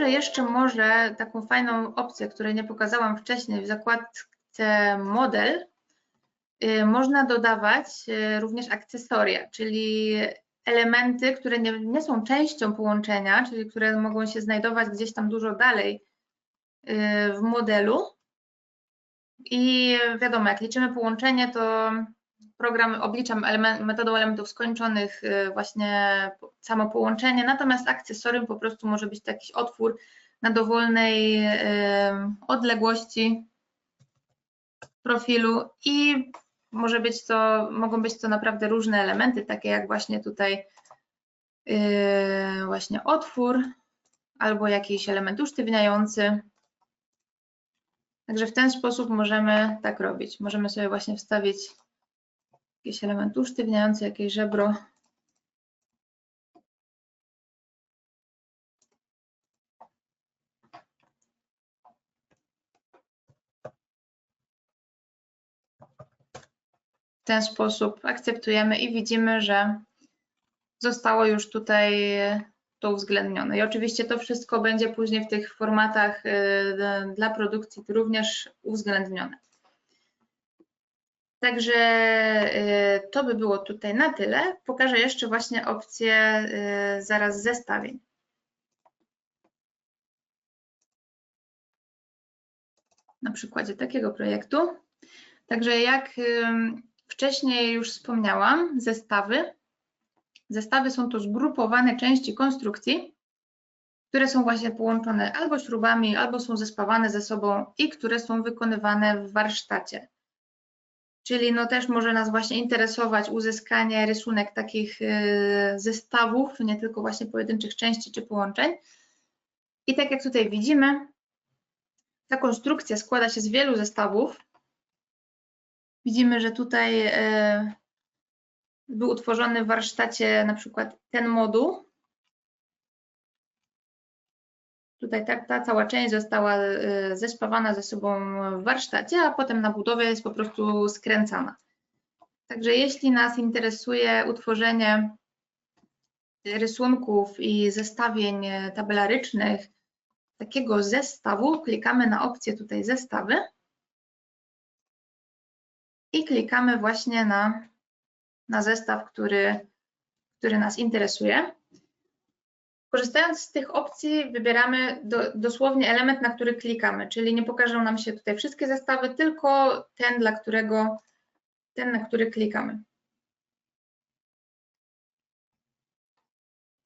pokażę jeszcze może taką fajną opcję, której nie pokazałam wcześniej w zakładce model. Y, można dodawać y, również akcesoria, czyli elementy, które nie, nie są częścią połączenia, czyli które mogą się znajdować gdzieś tam dużo dalej y, w modelu. I wiadomo, jak liczymy połączenie, to program obliczam element, metodą elementów skończonych właśnie samo połączenie, natomiast akcesorium po prostu może być to jakiś otwór na dowolnej odległości profilu i może być to, mogą być to naprawdę różne elementy, takie jak właśnie tutaj yy, właśnie otwór albo jakiś element usztywniający. Także w ten sposób możemy tak robić. Możemy sobie właśnie wstawić jakiś element usztywniający, jakieś żebro ten sposób akceptujemy i widzimy, że zostało już tutaj to uwzględnione. I oczywiście to wszystko będzie później w tych formatach y, dla produkcji również uwzględnione. Także y, to by było tutaj na tyle. Pokażę jeszcze właśnie opcję y, zaraz zestawień. Na przykładzie takiego projektu. Także jak Wcześniej już wspomniałam, zestawy. Zestawy są to zgrupowane części konstrukcji, które są właśnie połączone albo śrubami, albo są zespawane ze sobą i które są wykonywane w warsztacie. Czyli no też może nas właśnie interesować uzyskanie rysunek takich y, zestawów, nie tylko właśnie pojedynczych części czy połączeń. I tak jak tutaj widzimy, ta konstrukcja składa się z wielu zestawów, Widzimy, że tutaj e, był utworzony w warsztacie na przykład ten moduł. Tutaj ta, ta cała część została e, zespawana ze sobą w warsztacie, a potem na budowie jest po prostu skręcana. Także jeśli nas interesuje utworzenie rysunków i zestawień tabelarycznych takiego zestawu, klikamy na opcję tutaj zestawy i klikamy właśnie na, na zestaw, który, który nas interesuje. Korzystając z tych opcji wybieramy do, dosłownie element, na który klikamy, czyli nie pokażą nam się tutaj wszystkie zestawy, tylko ten, dla którego, ten, na który klikamy.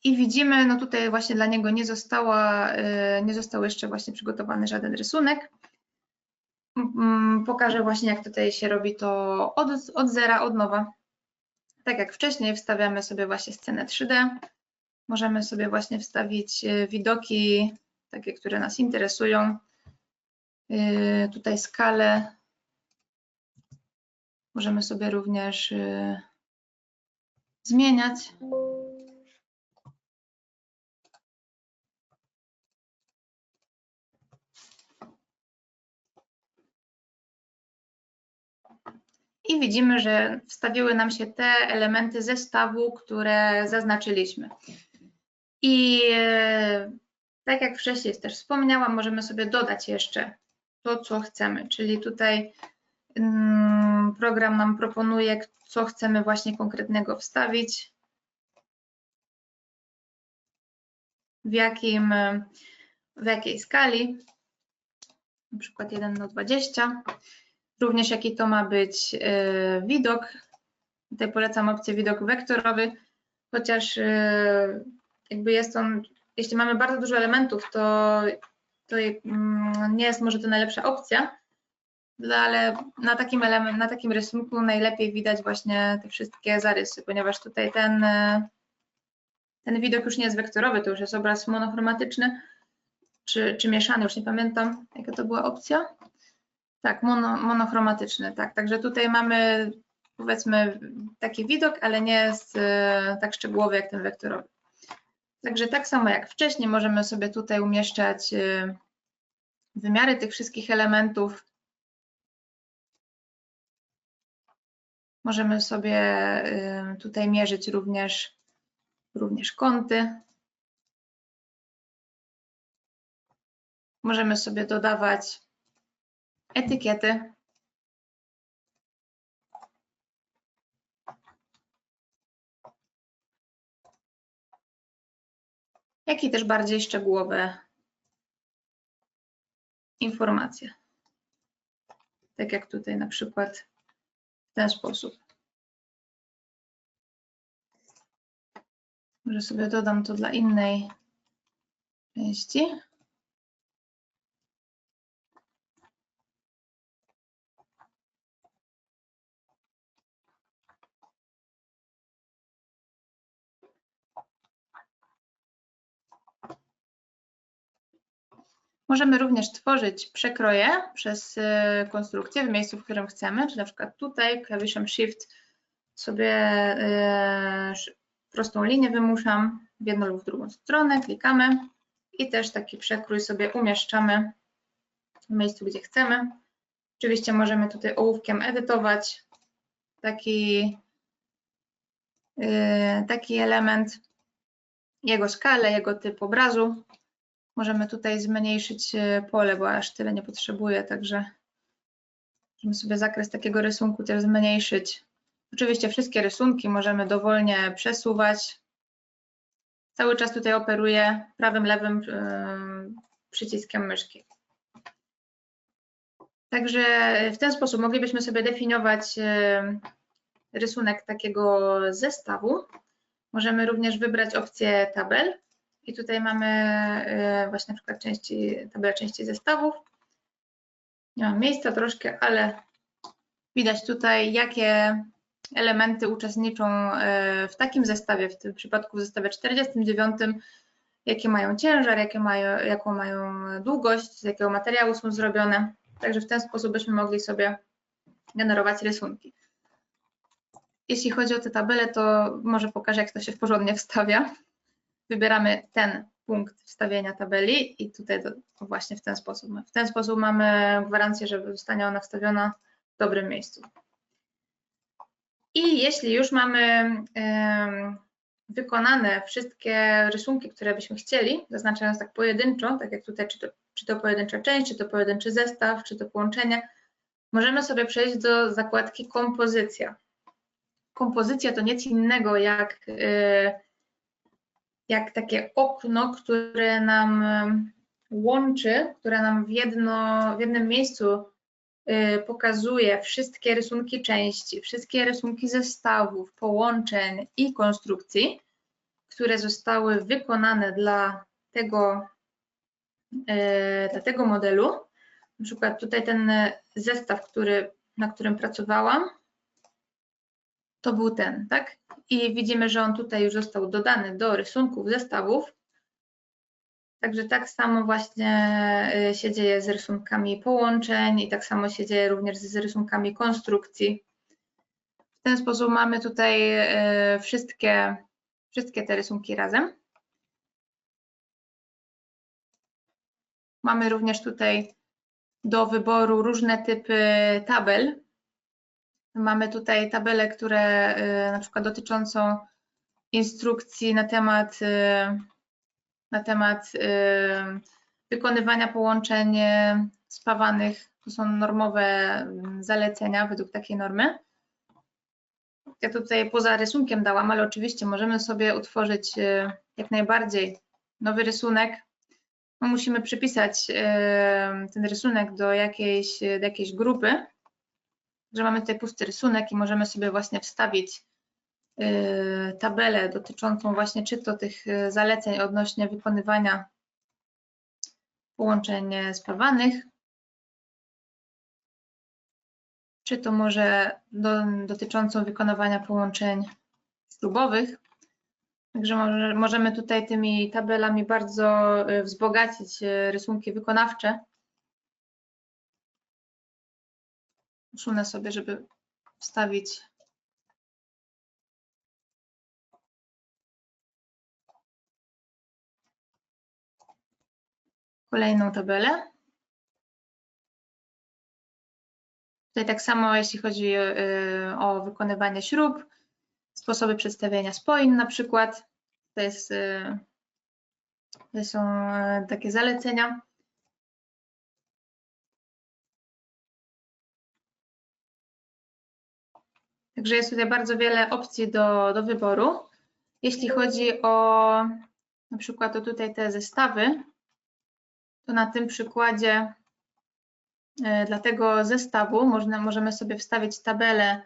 I widzimy, no tutaj właśnie dla niego nie, została, y, nie został jeszcze właśnie przygotowany żaden rysunek. Mm, pokażę właśnie, jak tutaj się robi to od, od zera, od nowa. Tak jak wcześniej wstawiamy sobie właśnie scenę 3D. Możemy sobie właśnie wstawić e, widoki, takie, które nas interesują. E, tutaj skalę. Możemy sobie również e, zmieniać. i widzimy, że wstawiły nam się te elementy zestawu, które zaznaczyliśmy. I e, tak jak wcześniej też wspomniałam, możemy sobie dodać jeszcze to, co chcemy, czyli tutaj mm, program nam proponuje, co chcemy właśnie konkretnego wstawić, w, jakim, w jakiej skali, na przykład 1 do 20 również jaki to ma być e, widok. Tutaj polecam opcję widok wektorowy, chociaż e, jakby jest on, jeśli mamy bardzo dużo elementów, to, to mm, nie jest może to najlepsza opcja, ale na takim, element, na takim rysunku najlepiej widać właśnie te wszystkie zarysy, ponieważ tutaj ten, e, ten widok już nie jest wektorowy, to już jest obraz monochromatyczny, czy, czy mieszany, już nie pamiętam jaka to była opcja. Tak, mono, monochromatyczny, tak. Także tutaj mamy powiedzmy taki widok, ale nie jest tak szczegółowy jak ten wektorowy. Także tak samo jak wcześniej możemy sobie tutaj umieszczać e, wymiary tych wszystkich elementów. Możemy sobie e, tutaj mierzyć również, również kąty. Możemy sobie dodawać etykiety. Jak i też bardziej szczegółowe informacje. Tak jak tutaj na przykład w ten sposób. Może sobie dodam to dla innej części. Możemy również tworzyć przekroje przez y, konstrukcję w miejscu, w którym chcemy, czy na przykład tutaj klawiszem Shift sobie y, prostą linię wymuszam w jedną lub w drugą stronę, klikamy i też taki przekrój sobie umieszczamy w miejscu, gdzie chcemy. Oczywiście możemy tutaj ołówkiem edytować taki, y, taki element, jego skalę, jego typ obrazu. Możemy tutaj zmniejszyć e, pole, bo aż tyle nie potrzebuję, także możemy sobie zakres takiego rysunku też zmniejszyć. Oczywiście wszystkie rysunki możemy dowolnie przesuwać. Cały czas tutaj operuję prawym, lewym e, przyciskiem myszki. Także w ten sposób moglibyśmy sobie definiować e, rysunek takiego zestawu. Możemy również wybrać opcję tabel i tutaj mamy e, właśnie na przykład części, tabelę części zestawów. Nie mam miejsca troszkę, ale widać tutaj, jakie elementy uczestniczą e, w takim zestawie, w tym przypadku w zestawie 49, jakie mają ciężar, jakie mają, jaką mają długość, z jakiego materiału są zrobione. Także w ten sposób byśmy mogli sobie generować rysunki. Jeśli chodzi o te tabele, to może pokażę, jak to się porządnie wstawia wybieramy ten punkt wstawienia tabeli i tutaj to właśnie w ten sposób. W ten sposób mamy gwarancję, że zostanie ona wstawiona w dobrym miejscu. I jeśli już mamy wykonane wszystkie rysunki, które byśmy chcieli, zaznaczając tak pojedynczo, tak jak tutaj, czy to, czy to pojedyncza część, czy to pojedynczy zestaw, czy to połączenie, możemy sobie przejść do zakładki kompozycja. Kompozycja to nic innego jak y, jak takie okno, które nam łączy, które nam w, jedno, w jednym miejscu y, pokazuje wszystkie rysunki części, wszystkie rysunki zestawów, połączeń i konstrukcji, które zostały wykonane dla tego, y, dla tego modelu. Na przykład tutaj ten zestaw, który, na którym pracowałam, to był ten, tak? I widzimy, że on tutaj już został dodany do rysunków zestawów. Także tak samo właśnie y, się dzieje z rysunkami połączeń i tak samo się dzieje również z rysunkami konstrukcji. W ten sposób mamy tutaj y, wszystkie, wszystkie te rysunki razem. Mamy również tutaj do wyboru różne typy tabel, Mamy tutaj tabelę, które y, na przykład dotyczącą instrukcji na temat, y, na temat y, wykonywania połączeń spawanych. To są normowe mm, zalecenia według takiej normy. Ja tutaj poza rysunkiem dałam, ale oczywiście możemy sobie utworzyć jak najbardziej nowy rysunek. No musimy przypisać ten rysunek do jakiejś, do jakiejś grupy że mamy tutaj pusty rysunek i możemy sobie właśnie wstawić y, tabelę dotyczącą właśnie czy to tych y, zaleceń odnośnie wykonywania połączeń spawanych, czy to może do, dotyczącą wykonywania połączeń śrubowych. Także może, możemy tutaj tymi tabelami bardzo y, wzbogacić rysunki wykonawcze. Usunę sobie, żeby wstawić kolejną tabelę. Tutaj tak samo jeśli chodzi y, o wykonywanie śrub, sposoby przedstawienia spojin na przykład. To, jest, y, to są y, takie zalecenia. Także jest tutaj bardzo wiele opcji do, do wyboru. Jeśli chodzi o na przykład o tutaj te zestawy, to na tym przykładzie e, dla tego zestawu można, możemy sobie wstawić tabelę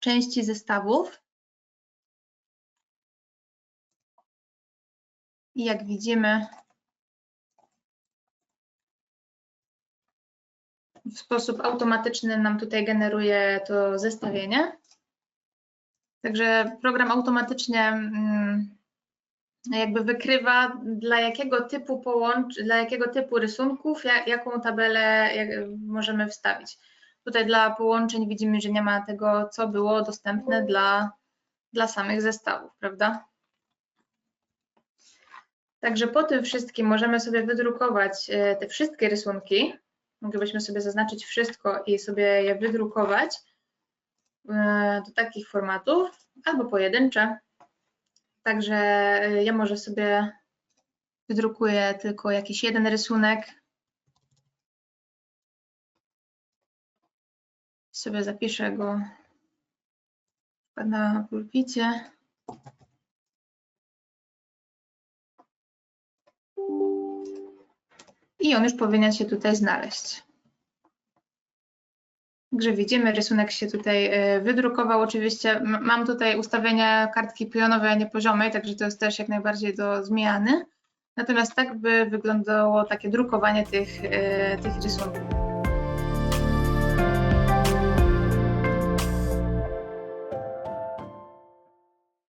części zestawów. I jak widzimy, w sposób automatyczny nam tutaj generuje to zestawienie. Także program automatycznie mm, jakby wykrywa dla jakiego typu połącz, dla jakiego typu rysunków, ja- jaką tabelę możemy wstawić. Tutaj dla połączeń widzimy, że nie ma tego, co było dostępne dla, dla samych zestawów, prawda? Także po tym wszystkim możemy sobie wydrukować e, te wszystkie rysunki. Moglibyśmy sobie zaznaczyć wszystko i sobie je wydrukować do takich formatów, albo pojedyncze. Także e, ja może sobie wydrukuję tylko jakiś jeden rysunek. Sobie zapiszę go na pulpicie. I on już powinien się tutaj znaleźć. Także widzimy, rysunek się tutaj e, wydrukował. Oczywiście mam tutaj ustawienia kartki pionowej, a nie poziomej, także to jest też jak najbardziej do zmiany. Natomiast tak by wyglądało takie drukowanie tych, e, tych rysunków.